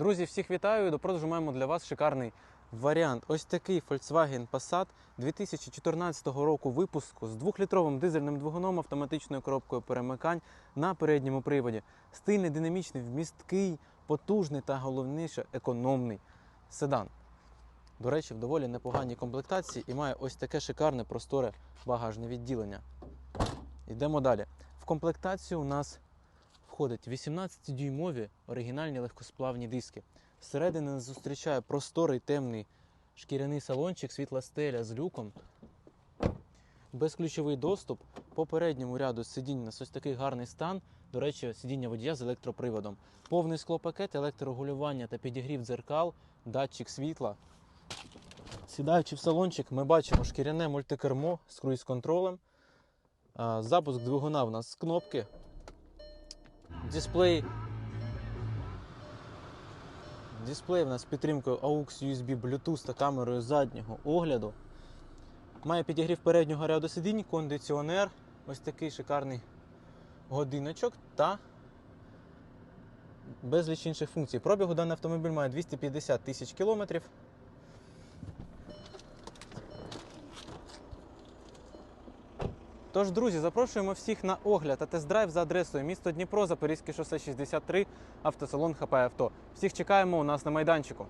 Друзі, всіх вітаю! До продажу маємо для вас шикарний варіант. Ось такий Volkswagen Passat 2014 року випуску з 2-літровим дизельним двигуном, автоматичною коробкою перемикань на передньому приводі. Стильний, динамічний, вмісткий, потужний та головніше економний седан. До речі, в доволі непоганій комплектації і має ось таке шикарне просторе багажне відділення. Йдемо далі. В комплектацію у нас входить 18-дюймові оригінальні легкосплавні диски. Зсередини нас зустрічає просторий темний шкіряний салончик, світла стеля з люком. Безключовий доступ. По передньому ряду сидінь у нас ось такий гарний стан. До речі, сидіння водія з електроприводом. Повний склопакет, електрорегулювання та підігрів дзеркал, датчик світла. Сідаючи в салончик, ми бачимо шкіряне мультикермо з круїз-контролем. Запуск двигуна в нас з кнопки. Дисплей. Дисплей в нас з підтримкою AUX USB Bluetooth та камерою заднього огляду. Має підігрів переднього ряду сидінь, кондиціонер, ось такий шикарний годиночок та безліч інших функцій. Пробігу даний автомобіль має 250 тисяч кілометрів. Тож, друзі, запрошуємо всіх на огляд та тест-драйв за адресою місто Дніпро, Запорізьке шосе 63, автосалон ХП Авто. Всіх чекаємо у нас на майданчику.